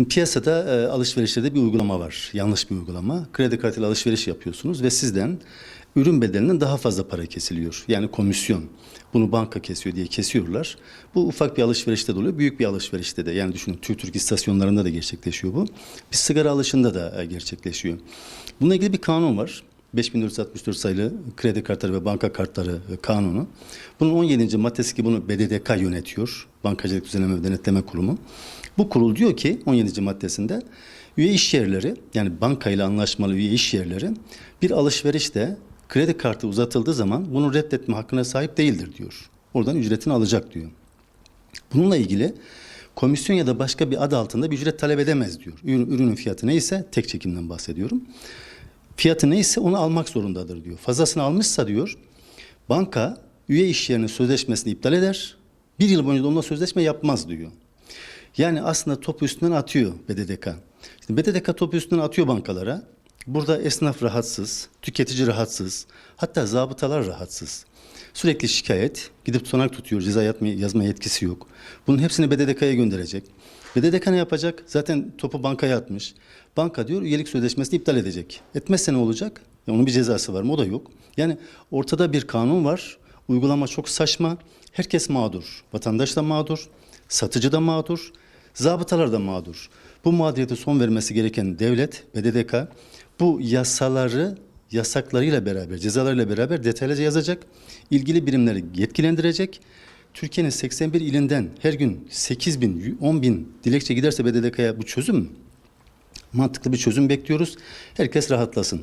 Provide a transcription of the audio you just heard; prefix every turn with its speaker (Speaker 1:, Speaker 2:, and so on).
Speaker 1: Şimdi piyasada e, alışverişlerde bir uygulama var. Yanlış bir uygulama. Kredi kartıyla alışveriş yapıyorsunuz ve sizden ürün bedelinden daha fazla para kesiliyor. Yani komisyon. Bunu banka kesiyor diye kesiyorlar. Bu ufak bir alışverişte de oluyor, büyük bir alışverişte de. Yani düşünün Türk Türk istasyonlarında da gerçekleşiyor bu. Bir sigara alışında da e, gerçekleşiyor. Bununla ilgili bir kanun var. 5464 sayılı kredi kartları ve banka kartları kanunu. Bunun 17. maddesi ki bunu BDDK yönetiyor. Bankacılık Düzenleme ve Denetleme Kurumu. Bu kurul diyor ki 17. maddesinde üye iş yerleri yani bankayla anlaşmalı üye iş yerleri bir alışverişte kredi kartı uzatıldığı zaman bunu reddetme hakkına sahip değildir diyor. Oradan ücretini alacak diyor. Bununla ilgili komisyon ya da başka bir adı altında bir ücret talep edemez diyor. Ürün- Ürünün fiyatı neyse tek çekimden bahsediyorum. Fiyatı neyse onu almak zorundadır diyor. Fazlasını almışsa diyor banka üye iş yerinin sözleşmesini iptal eder. Bir yıl boyunca da onunla sözleşme yapmaz diyor. Yani aslında topu üstünden atıyor BDDK. Şimdi BDDK topu üstünden atıyor bankalara. Burada esnaf rahatsız, tüketici rahatsız, hatta zabıtalar rahatsız. Sürekli şikayet, gidip tutanak tutuyor, ceza yazma yetkisi yok. Bunun hepsini BDDK'ya gönderecek. BDDK ne yapacak? Zaten topu bankaya atmış. Banka diyor üyelik sözleşmesini iptal edecek. Etmezse ne olacak? Ya onun bir cezası var mı? O da yok. Yani ortada bir kanun var. Uygulama çok saçma. Herkes mağdur. Vatandaş da mağdur. Satıcı da mağdur. Zabıtalar da mağdur. Bu mağduriyete son vermesi gereken devlet, BDDK bu yasaları yasaklarıyla beraber, cezalarıyla beraber detaylıca yazacak. ilgili birimleri yetkilendirecek. Türkiye'nin 81 ilinden her gün 8 bin, 10 bin dilekçe giderse BDDK'ya bu çözüm mü? Mantıklı bir çözüm bekliyoruz. Herkes rahatlasın.